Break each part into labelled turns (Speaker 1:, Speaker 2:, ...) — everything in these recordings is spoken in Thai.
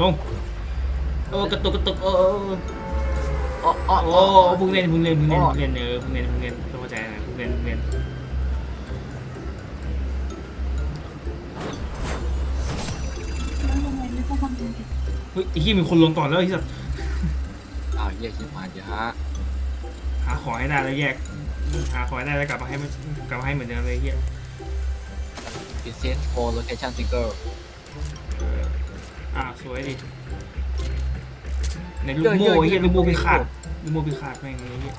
Speaker 1: ลงโอ้กระตุกกระตุกโอ้โอ้โอ้
Speaker 2: อ๋ออ๋อ
Speaker 1: โอ้
Speaker 2: อ๋อ
Speaker 1: เพิ่งเล่นเพิ่งเล่นเพิ่งเล่นเพิ่งเล่นเออเพิ่งเล่นเพิ่งเล่นเข้าใจนะเพิ่งเล่นเพิ่งเล่น
Speaker 3: แล้วทำไมไม่ต้องทำเป็น
Speaker 1: เฮ้ยไอ้ที่มีคนลงก่อนแล้วไอ้สัส
Speaker 2: อ้าวเหี้ยชิบหายเดี๋ยวฮะ
Speaker 1: หาของให้ได้แล้วแยกหาของให้ได้แล้วกลับมาให้มันกลับมาให้เหมือนเดิมเลยไอ้เฮีย
Speaker 2: Visit for location single
Speaker 1: เออ อ่าสวยดิในลูกโม่ไอ้เฮียลูกโม่พิฆาตลูกโม่พิฆาตแม่งไอ้เฮีย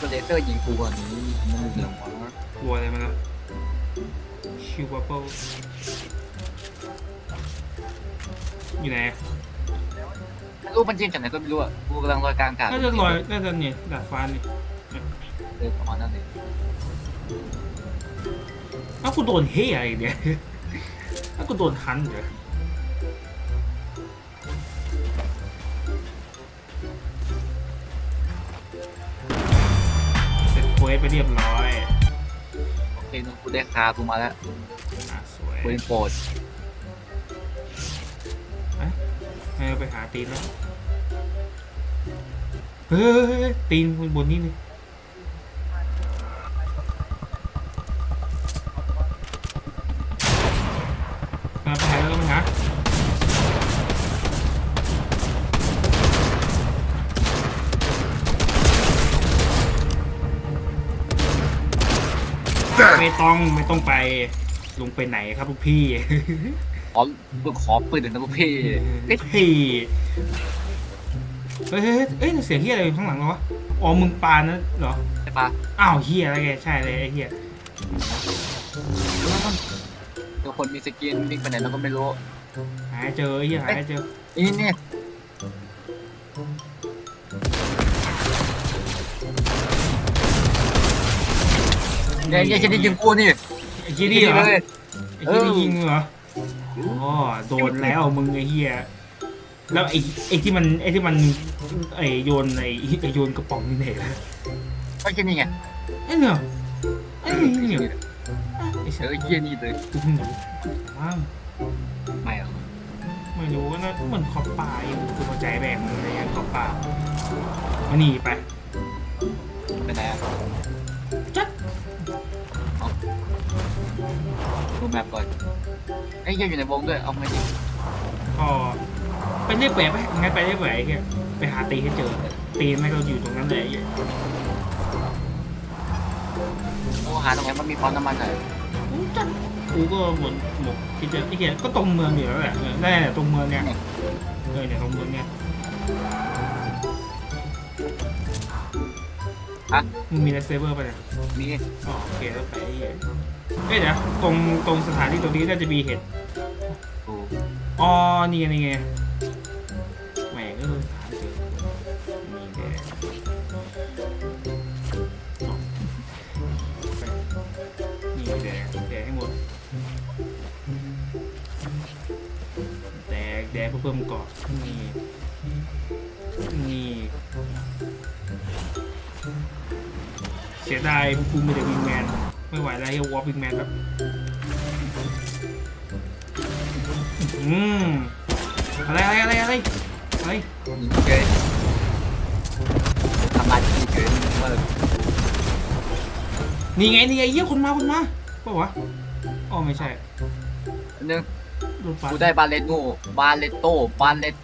Speaker 2: ก็เลเซอร์ยิงกูกว่านี้มันเหลืองวะ
Speaker 1: กลัวอะไรมันนะชิวบับเบิลอยู่ไหน
Speaker 2: ไม่รู้มันยิงจากไหนก็ไม่รู้อะกูกำลังลอยกลางอากาศ
Speaker 1: น่าจะลอยน่าจะเนี่ยดาดฟ้านี่
Speaker 2: เดินประมาณนั้นเลย
Speaker 1: อ้าวกูโดนเฮียอะไรเนี่ยอ้าวกูโดนฮันเหรอเสร็จเควสไปเรียบร้อย
Speaker 2: โอเคนึกกูได้คากูมาแล้ว
Speaker 1: อะสวย
Speaker 2: กูเป็นโปรด
Speaker 1: ให้เราไปหาตีนแล้ว เฮ้ยตีนบนบนนี่เลย ไม่ต้องไม่ต้องไปลงไปไหนครับลูกพี่
Speaker 2: ขอกูขอปืนหนึ่งนะพวกพี่
Speaker 1: เฮ้ยเฮ้ยเฮ้ยเฮ้ยเฮ้ยเสียงเฮียอะไรอยู่ข้างหลังเราวะอ๋อมึงปานะเหรอ
Speaker 2: ใช่ปะ
Speaker 1: อ้าวเฮียอะไรแกใช่เลยไอ้เฮีย
Speaker 2: ทุกคนมีสกินวิ่งไปไหนเราก็ไม่รู้
Speaker 1: หาให้เจอไอ้เฮียหาให้เจอ
Speaker 2: นี่นี่เนี่ย เนี่ยจะได้ยิงกูนี่
Speaker 1: ไอ้เฮียนี่เหรอ
Speaker 2: เลย
Speaker 1: ไอ้เฮียนี่ยิงเหรออ๋อโดนแล้วมึงไอ้เฮียแล้วไอ้ไอ้ที่มันไอ้ที่มันไอ้โยนไอ้ไอ้โยนกระป๋องนี่ไหนล่ะ
Speaker 2: ไม่ใช่นี่ไง
Speaker 1: ไอ้เนี่ยไอ้เนี่ยไอ้
Speaker 2: เอ
Speaker 1: เสือ
Speaker 2: อเยี่ยนี่เลย
Speaker 1: กูเพิ่งรู้ว้าว
Speaker 2: ไม่หรอก
Speaker 1: ไม่รู้ว่าน่าเหมือนขอบป่าอยู่คือเข้าใจแบบมึงอะไรอย่างขอบป่ามานี่ไป
Speaker 2: ไปไหน
Speaker 1: ดู
Speaker 2: แมปก่อนไอ้ยเหี้ยอยู่ในวงด้วย เอาไม่ดิ
Speaker 1: ก็ไปเรียกแหวไปงั้นไปเรียกแหวไอ้เงี้ยไปหาตีให้เจอ ตีไม่ก็อยู่ตรงนั้นเลยไอ้เหี้ย
Speaker 2: โอ้หาตรงไหนมันมีปั๊มน้ำมันหน่อย
Speaker 1: กูจัดกูก็หมดหมกที่เจอไอ้เงี้ยก็ตรงเมืองอยู่แล้วแหละเออนั่นแหละตรงเมืองเนี่ยเออเนี่ยตรงเมืองเนี่ยมึงมีไลท์เซเบอร์ไปะเนี่ย
Speaker 2: นี่
Speaker 1: อ๋อโอเคแล้วไปไอ้เหี้ย เอ้ยเดี๋ยวตรงตรงสถานที่ตรงนี้น่าจะมีเห็ด
Speaker 2: กู
Speaker 1: อ๋อนี่ไงนี่ไงแหมเออหาเจอนี่แหละอ๋อนี่แดกแดกให้หมดแดกแดกเพื่อเพิ่มเกาะนี่นี่เสียดายกูมีแต่วิงแมน ไม่ไหวแล้วเฮียวอลวิงแมนแบบอืมอะไรอะไรอะไรอะไรอะไร
Speaker 2: ยิงเฉยทำลายที่เฉยเมื่อ
Speaker 1: นี่ไงนี่ไงเยี่ยคนมาคนมาเปล่าวะอ๋อไม่ใช่
Speaker 2: นึง
Speaker 1: โดนฟัน
Speaker 2: กูได้บาเลตโง่บาเลตโต้บาเลต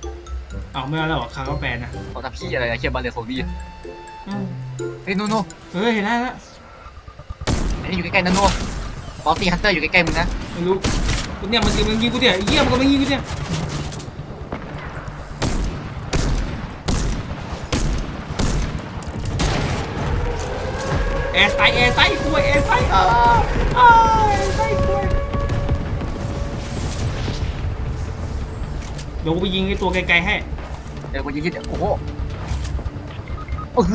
Speaker 1: อ้าวไม่เอาแล้วเหรอคาร์ก็แปลนะ
Speaker 2: เขาทำพี่อะไรนะเชียบาเลตโฟบี
Speaker 1: อ้าว
Speaker 2: เฮ้ยนู่นนู่น
Speaker 1: เฮ้ยเห็นได้แล้ว
Speaker 2: อันนี้อยู่ใกล้ๆนั่นนู่นบอสตี้ฮันเตอร์อยู่ใกล้ๆมึงนะ
Speaker 1: ไม่รู้เนี่ยมันมันยิงกูเนี่ยเยี่ยมนก็ไม่ยิงกูเนี่ยแอร์ไซแอร์ไซกล้วยแอร์ไซอ่าอ่าแอร์ไซกล้วยเดี๋ยวกูไปยิงไอ้ตัวไกลๆให้
Speaker 2: เดี๋ยวกูยิงที่เดี๋ยวโอ้โหโอ้โห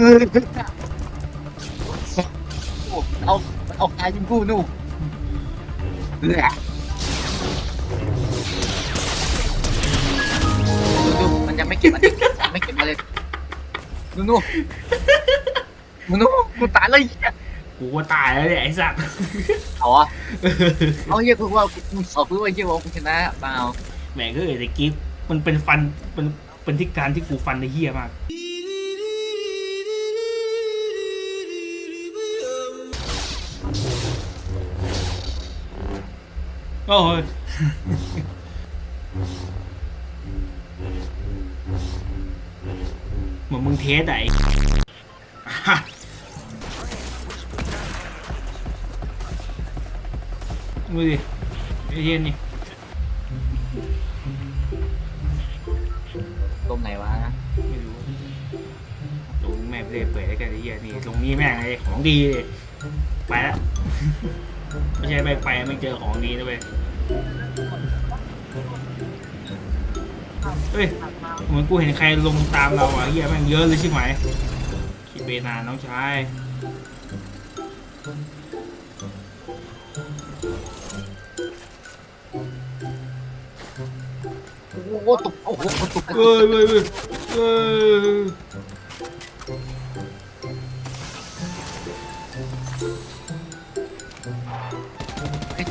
Speaker 2: เอา ออกตายเป็นคู่นู่นเนี่ยดูดูมันยังไม่เก็บอันยไม่เก็บมาเลยนู่นนู่นมันนู่กูตายเลยเหี้ย
Speaker 1: กูตายแล้วเนี่ยไอ้สัตว์
Speaker 2: เอาอะเอาเหี้ยกูว่ากูสอบเพื่อว่าเหี้ยว่ากูชนะเปล่า
Speaker 1: แหม่ก็เออแต่กิฟมันเป็นฟันเป็นเป็นที่การที่กูฟันในเฮียมาก โอ้ยเหมือนมึงเทสอะไอ้อะดูดิไอ้เหี้ยนี่
Speaker 2: ตรงไหนวะ
Speaker 1: ไม่รู้ตรงแม่ไม่ได้เปิดแล้วกันไอ้เหี้ยนี่ตรงนี้แม่งเลยของดีเลยไปละ ไม่ใช่ไปไปไม่เจอของดีนะเว้ยเฮ้ยเหมือนกูเห็นใครลงตามเราอะเหี้ยแม่งเยอะเลยใช่ไหมคิดเบนานน้องชาย
Speaker 2: โอ้โหตกโอ้โหตก
Speaker 1: เอ้ยเว้ยเว้ย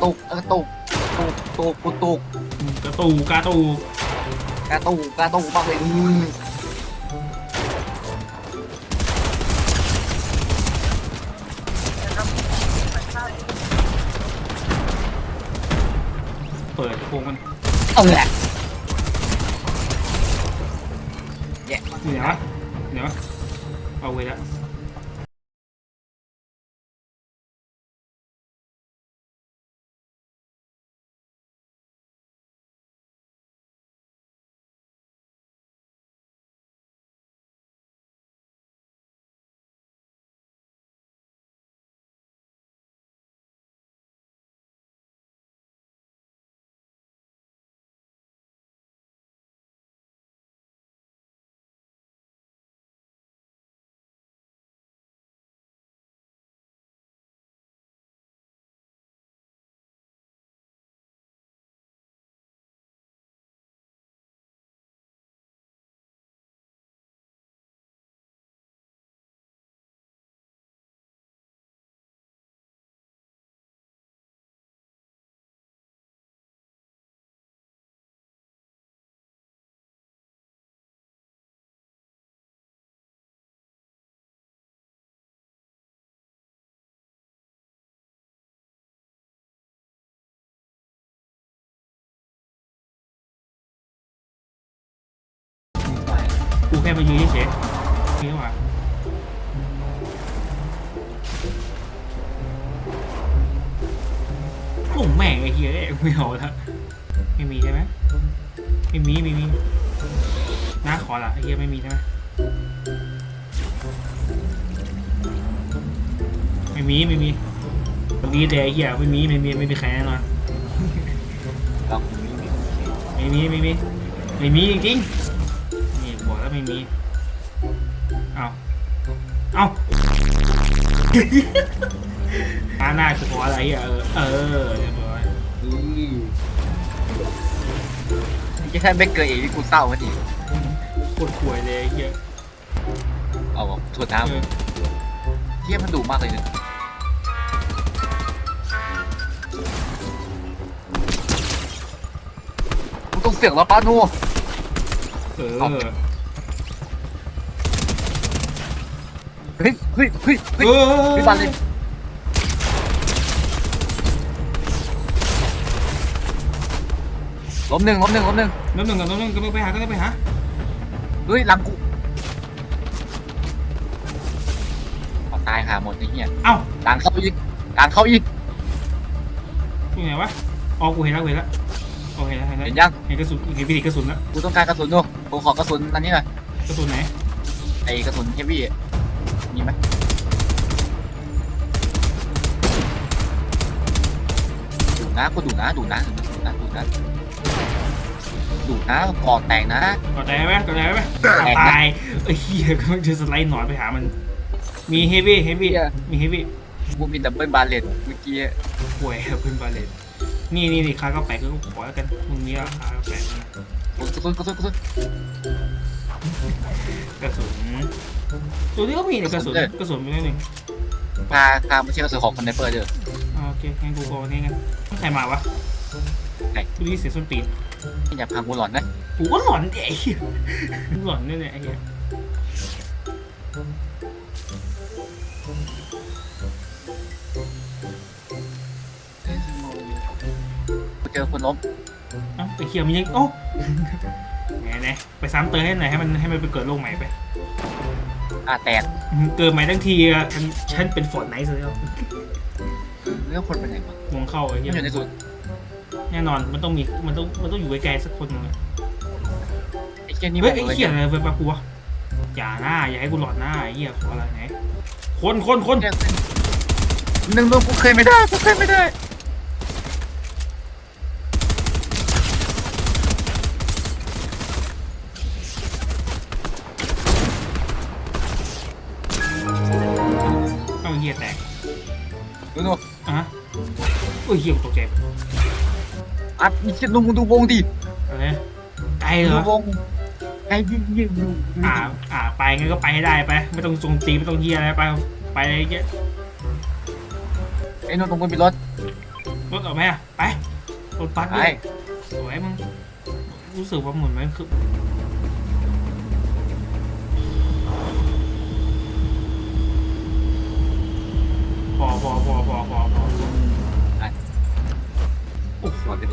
Speaker 2: ตกเออตกตกตกกูตก
Speaker 1: กระตูกระตู
Speaker 2: กระตูกระตูมากเลยอืม
Speaker 1: เปิดโปงมัน
Speaker 2: เอาแหละ
Speaker 1: อยู่ไหนวะเดี๋ยวเอาไว้แล้ว ค่มายืนเฉยๆนี่ว่าโอ้แม่งไอ้เหี้ยเอ้ยไม่เอาละไม่มีใช่ไหมไม่มีไม่มีน้าขอละไอ้เหี้ยไม่มีใช่ไหมไม่มีไม่มีตรงนี้แต่ไอ้เหี้ยไม่มีไม่มีไม่มีใครแน่นอน
Speaker 2: เราไม่มี
Speaker 1: ไม่มีไม่มีไม่มีจริงๆนี่บอ กแล้วไม่มี เอาเอาอาหน้าจะขออะไรอะเออ เออเรียบร้อย
Speaker 2: อืมที่แค่ไม่เกินเองที่กูเศร้าพอดี
Speaker 1: โคตรขวยเลยไอ้เฮีย
Speaker 2: เอาถั่ว
Speaker 1: เออ
Speaker 2: น้ำเทียมันดุมากเลยเนี่ยกูต้องเสียงแล้วป้านู
Speaker 1: เออ
Speaker 2: เฮ้ยเฮ้ยเฮ้ยเฮ้ย
Speaker 1: เออ
Speaker 2: พี่บันเลยล้มหนึ่งล้มหนึ่งล้มหนึ่ง
Speaker 1: น้ำหนึ่งกับน้ำหนึ่งก็ไม่ไปหาก็ไม่ไปหา
Speaker 2: เฮ้ยหลังกูเอาตายหาหมดไอ้เหี้ย
Speaker 1: เอ้า
Speaker 2: หลังเข้าอีกหลังเข้าอีก
Speaker 1: อยู่ไหนวะอ๋อกูเห็นแล้วกูเห็นแล้วโอเคแล้วเห็นแล้ว
Speaker 2: เห็นยัง
Speaker 1: เห็นกระสุนเห็นวิธีกระสุนแล้ว
Speaker 2: กูต้องการกระสุนดูกูขอกระสุนอันนี้หน่อย
Speaker 1: กระสุนไหน
Speaker 2: ไอ้กระสุนเฮฟวี่ มีไหมดูนะกูดูนะดูนะดูนะดูนะดูนะก่อนแตกนะ
Speaker 1: กดแตะไหมกดแตะไหม
Speaker 2: แตะนะ
Speaker 1: ตายไอ้เหี้ยก็มันจะสไลด์หนอนไปหามัน มีเฮฟวี่เฮฟวี่
Speaker 2: เหี้ย
Speaker 1: มีเฮฟวี่
Speaker 2: กูมีดับเบิลบาเลตเมื่อกี้
Speaker 1: ป่วยเพื่อนบาเลนนี่นี่นี่คาก็แปลกก็ขอแล้วกันมึงมีแล้วคาก็แปลกนะ
Speaker 2: กระสุนกระสุนกระสุน
Speaker 1: กระสุนตัวนี้ก็มีเนี่ยกระสุนกระสุนมีนิดนึง
Speaker 2: คาคาไม่ใช่กระสุนของคนในเปิดเด้อ
Speaker 1: อ่าโอเคงั้นกูโกนี่งั้นใครมาวะ
Speaker 2: ใคร
Speaker 1: กูได้ยินเสียงส้นตีน
Speaker 2: อย่าพากูหลอนนะ
Speaker 1: กูก็หลอนดิไอ้เหี้ยหลอนเนี่ยเนี่ยไอ้เหี้ย
Speaker 2: กูเจอคนล้ม
Speaker 1: เอ้าไอ้เหี้ยมันยังโอ้ แหน่แหน่ไปซ้ำเติมให้หน่อยให้มันให้มันไปเกิดโลกใหม่ไป
Speaker 2: อะแตก
Speaker 1: เกิดใหม่ทั้งทีอะฉันฉันเป็นฟอร์ดไนท์เลยแล้ว
Speaker 2: เรื่องคนเป็นไงวะ
Speaker 1: วงเข้าไอ้
Speaker 2: มัน
Speaker 1: เหี้ย
Speaker 2: อยู่ในสุด
Speaker 1: แน่นอนมันต้องมีมันต้องมันต้องอยู่ไกลๆสักคนหนึงอะ
Speaker 2: ไอ้เชี่ยนี่
Speaker 1: เฮ้
Speaker 2: มั
Speaker 1: ย
Speaker 2: น
Speaker 1: ไอ้
Speaker 2: เลย
Speaker 1: เหี้ยอะไรไปปะกูวะอย่าหน้าอย่าให้กูหลอนหน้าไอ้เหี้ยขออะไรไหนคนคนคน
Speaker 2: หนึ่งลูกกูเคยไม่ได้กูเคยไม่ได้
Speaker 1: เอาเหี้ยแตก
Speaker 2: ดูดู
Speaker 1: อะโอ้ยเหี้ยกูตกใจ
Speaker 2: อัดมีเชี่ยดูมึงดูวงดิ
Speaker 1: อะไรไกลเหร
Speaker 2: ดู
Speaker 1: อ
Speaker 2: วงไอ้ยิ่งยิ่งดู
Speaker 1: อ่าอ่าไปงั้นก็ไปให้ได้ไป ไม่ต้องทรงตีไม่ต้องเหี้ยอะไรไปไปเลยไอ้เหี้ย
Speaker 2: ไอ้นนท์ตรงบนมีรถ
Speaker 1: รถออกไหมอะไปรถบัส
Speaker 2: ไป
Speaker 1: ด้วยสวยมึงรู้สึกว่าเหมือนมันคือ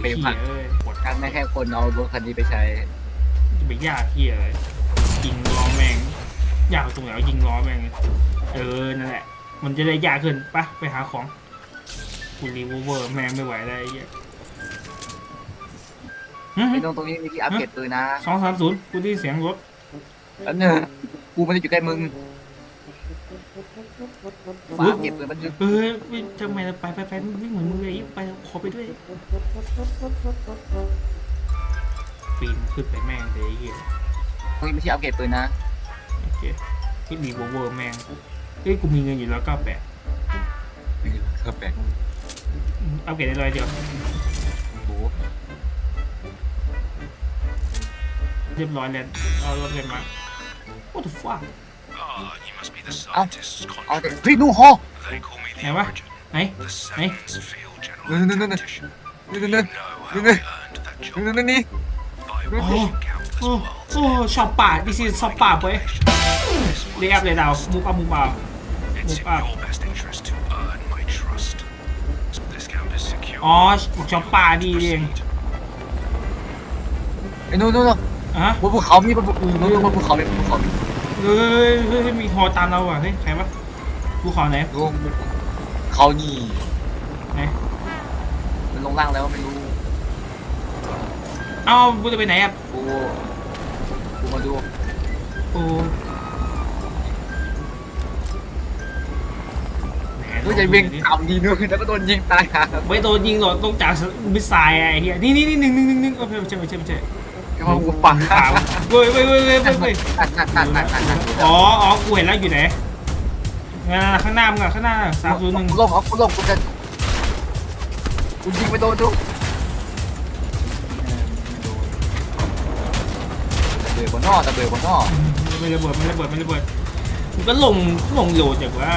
Speaker 2: เป
Speaker 1: เหี้
Speaker 2: ย์ผัก
Speaker 1: ยเอ้ยปวด
Speaker 2: ครั้งไม่แค่คนเอารถคันนี้ไปใช้
Speaker 1: จะไปยากเหี้ยเลยยิงล้อแม่งยากตรงไหนวะยิงล้อแม่งเออนั่นแหละ มันจะได้ยากขึ้นไปไปหาของกูรีเวอร์แม่งไม่ไหวแล้วไอ้เหี้ยหึ
Speaker 2: ไอ้นนท์ตรงนี้มีที่อัปเกรดปืนนะ
Speaker 1: สองสามศูนย์กูได้ยินเสียงรถ
Speaker 2: แล้วเนี่ยกูไม่ได้อยู่ใกล้มึง ฝากเก็บปืนมันนึง
Speaker 1: เออวิ่งทำไมเราไปไปไปวิ่งเหมือนมึงเลยไปขอไปด้วยปีนขึ้นไปแม่งเลยไอ้เหี้ย
Speaker 2: ตรงนี้มีที่อัปเกรดปืนนะ
Speaker 1: โอเคที่มีโวเวอร์แม่งเฮ้ยกูมีเงินอยู่แล้วเก้าแปด
Speaker 2: เครื่องแปลง
Speaker 1: อัปเกรดได้ร้อยเดียว
Speaker 2: โอ้
Speaker 1: เรียบร้อยแล้วเอารถเรียนมา What the fuck
Speaker 4: Ah, you must be the
Speaker 2: Ow.
Speaker 4: scientist's
Speaker 2: เอาแต่
Speaker 4: contact.
Speaker 2: เฮ้ยดูฮอ
Speaker 4: They call me the
Speaker 1: Này quá.
Speaker 4: Origin,
Speaker 1: ไหน
Speaker 4: the
Speaker 1: Này.
Speaker 4: Sevens Field General
Speaker 2: No, no, no, no, no.
Speaker 4: Tactician.
Speaker 2: นี่
Speaker 4: You
Speaker 2: นี่
Speaker 4: know how
Speaker 2: no.
Speaker 4: I earned that
Speaker 2: นี่
Speaker 4: job
Speaker 2: นี่นี่
Speaker 4: by
Speaker 1: Oh.
Speaker 4: watching countless
Speaker 1: โอ้
Speaker 4: worlds
Speaker 1: โอ้ชอบป่าดิซิชอบป่าเว้ย
Speaker 4: This
Speaker 1: เรียบเลยดาวมูปามูปา
Speaker 4: It's in
Speaker 1: Move up.
Speaker 4: your best interest to earn my trust. So this camp is secure.
Speaker 1: อ๋อชอบป่าดีเอง
Speaker 4: Proceed.
Speaker 2: ไอ้นู่นนู่นนู่น
Speaker 1: อะ
Speaker 2: บนภูเขามีบนภูนู่นนู่นบนภูเขามีบนภูเขามี
Speaker 1: เฮ้ยเฮ้ยเฮ้ยมีฮอตามเราอะเฮ้ยใครวะภูเขาไหน
Speaker 2: ดูเขานี่
Speaker 1: ไหน
Speaker 2: มันลงล่างแล้วไม่รู้
Speaker 1: เอ้ากูจะไปไหนอะ
Speaker 2: กูกูมาดู
Speaker 1: โอ้
Speaker 2: กูจะวิ่งตามดีนู่นแล้วก็โดนยิงตายฮะ
Speaker 1: ไม่โดนยิงหรอกต้องจากมิสไซล์อะไอ้เหี้ยนี่นี่นี่หนึ่งหนึ่งหนึ่งหนึ่งโอเคไม่ใช่ไม่ใช่ไม่ใช่
Speaker 2: ก็มากูฟัง
Speaker 1: ป่าวเว้ยเว้ยเว้ยเว้ยเว้ยเว้ย
Speaker 2: นั่นนั่นนั่นนั่นนั่นนั่น
Speaker 1: อ๋ออ๋อกูเห็นแล้วอยู่ไหนนั่นๆข้างหน้ามึงอะข้างหน้าสามศูนย์หนึ่ง
Speaker 2: กูลงเอากูลงกูจะกูยิงไปโดนดูเบือบนนอกแต่เบือบนนอก
Speaker 1: ไม่ระเบิดไม่ระเบิดไม่ระเบิดมันก็ลงลงโหลดจากว่า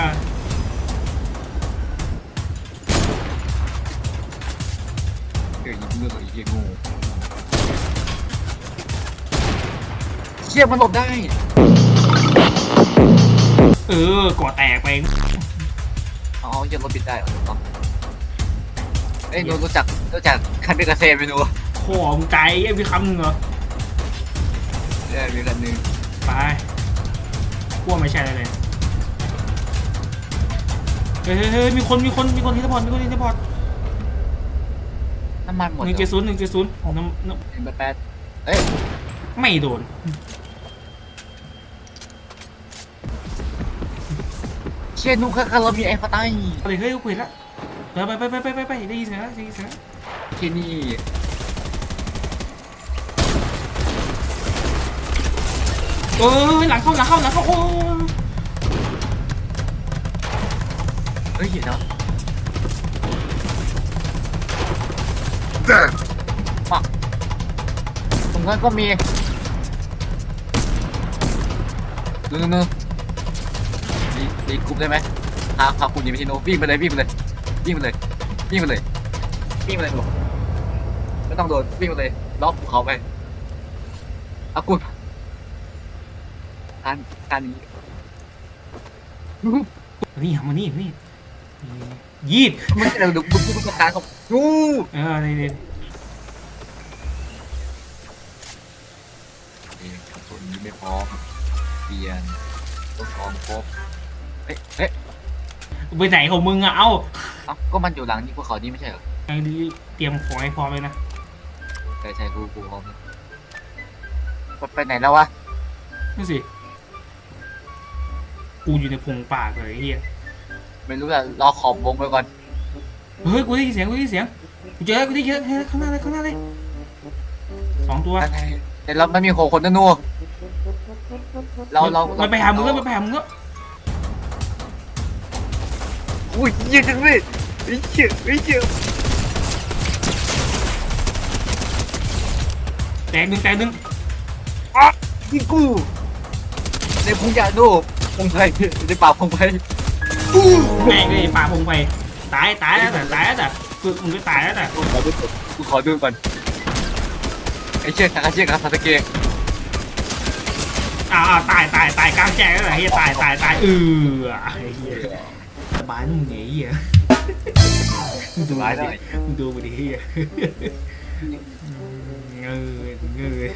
Speaker 2: เดี๋ยวยิงเรื่องอีกเหี้ยงู ชี่ยมันหลบได้
Speaker 1: เออก่อแตกไป
Speaker 2: อ๋อยังรถปิดได้เหรอถูกต้องเอ้ยหนูรู้จักรู้จักคันเดกาเซ่ไหมหนู
Speaker 1: ขอมไกลไอ้พี่คำหนึ่งเหรอ
Speaker 2: เออมีคันหนึง
Speaker 1: ไปกลัวไม่ใช่อะไรเลยเฮ้ยเฮ้ยเฮ้ยมีคนมีคนมีคนที่สปอร์ตมีคนที่สปอร์ต
Speaker 2: น้ำมันหมด
Speaker 1: หนึ่งเจ็ดศูนย์หนึ่งเจ็ดศูนย์น้ำน้
Speaker 2: เห็นแปดเอ้ยำ
Speaker 1: ไม่โดน
Speaker 2: ชี่ยหนูแค่แค่เรามีไอ้ฟ้าใต้
Speaker 1: อะไรเฮ้ยกูเห็นแล้วไปไปไปไปไปไปได้ยินเสียงแล้วได้ยินเสียงแล้ว
Speaker 2: ที่นี่
Speaker 1: เออหลังเข้าหลังเข้าหลังเข้าโอ้ย
Speaker 2: เฮ้ยเห็นแล้วปักตรงนั้นก็มีนู่นนู่น นู่นรีรีกรุ๊ปได้ไหมพาพาคุณยิงไปที่โน้นวิ่งไปเลยวิ่งไปเลยวิ่งไปเลยวิ่งไปเลยวิ่งไปเลยหนูไม่ต้องโดนวิ่งไปเลยล็อกภูเขาไปเอาคุณทานทานนี้
Speaker 1: มานี่มานี่มานี่ยีด
Speaker 2: มันจะเดี๋ยวดูบุกบุกทานเขาอู้
Speaker 1: เออนี่นี่
Speaker 2: นี่กระสุนยังไม่พร้อมเปลี่ยนต้องพร้อมครบ เอ๊ะเอ๊ะ
Speaker 1: ไปไหนของมึงอะเอ้า
Speaker 2: เอ้าก็มันอยู่หลังนี่ภูเขานี่ไม่ใช่เหรอ
Speaker 1: ไอ้เตรียมของให้พร้อมเลยนะ
Speaker 2: ใช่ใช่กูกูพร้อมแล้วมันไปไหนแล้ววะ
Speaker 1: นี่สิ กูอยู่ในพงป่าเลยไอ้เฮีย
Speaker 2: ไม่รู้อะรอขอบวงไปก่อน
Speaker 1: เฮ้ย กูได้ยินเสียง กูได้ยินเสียง กูเจอกูได้ยินเฮ้ยข้างหน้าเลยข้างหน้าเลยสองตัว
Speaker 2: แต่เราไม่มีโคคนนั่นนู่นเราเรา
Speaker 1: มั
Speaker 2: เรา
Speaker 1: นไปหามึงแล้วมันไปหามึงแล้ว
Speaker 2: อุ้ยยืดจังเลยไอ้เชี่ยไอ้เชี่ย
Speaker 1: แตกหนึ่งแตกหนึ่ง
Speaker 2: ยิงกูในพงยาโน่พงไพในป่าพงไพ
Speaker 1: แม่งเลยป่าพงไปตายตายแล้วแต่ตายแล้วแต่คือมึงก็ตายแล้วแต่
Speaker 2: กูขอดูกูขอดูก่อนไอ้เชี่ยคาเชี่ยคาซาตะเกะ
Speaker 1: อ้าวตายตายตายกลางแจ้งแล้วแต่เฮียตายตายตายเออไอ้เฮียส บายนุ่มเหนียเฮียมึงดู
Speaker 2: ร้าย
Speaker 1: ดิ
Speaker 2: ได้
Speaker 1: มึงดูไปดิเฮียเงยเงย